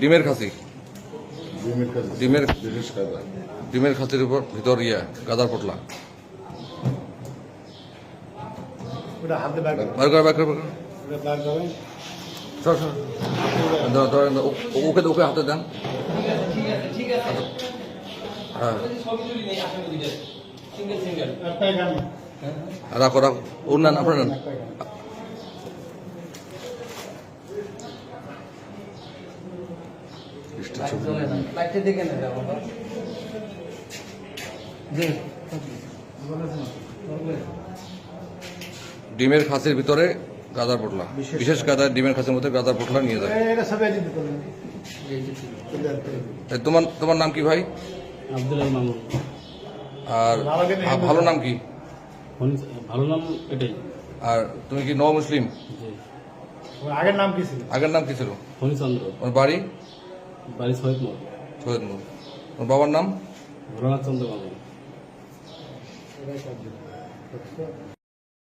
ডিমের খাসি। ডিমের ডিমের খাসির উপর ভিতর ইয়া গাদার পটলা। বার করে বার করে ধরেন ওকে ওকে হাতে দেন। হ্যাঁ। গান রাখো রাখো। ওর আপনার না। জি। ডিমের খাসির ভিতরে গাদার পটলা। বিশেষ গাদার ডিমের খাসির মধ্যে গাদার পটলা নিয়ে যায় তোমার তোমার নাম কি ভাই? আব্দুল মামুন। আর ভালো নাম কি? ভালো নাম এটাই। আর তুমি কি ন মুসলিম? আগের নাম কি ছিল? আগের নাম কি ছিল? হরিচন্দ্র। ওর বাড়ি? বাড়ি শহীদ মোড় সৈয়দ নূর ওর বাবার নাম? ভোলানাথ চন্দ্র কাজ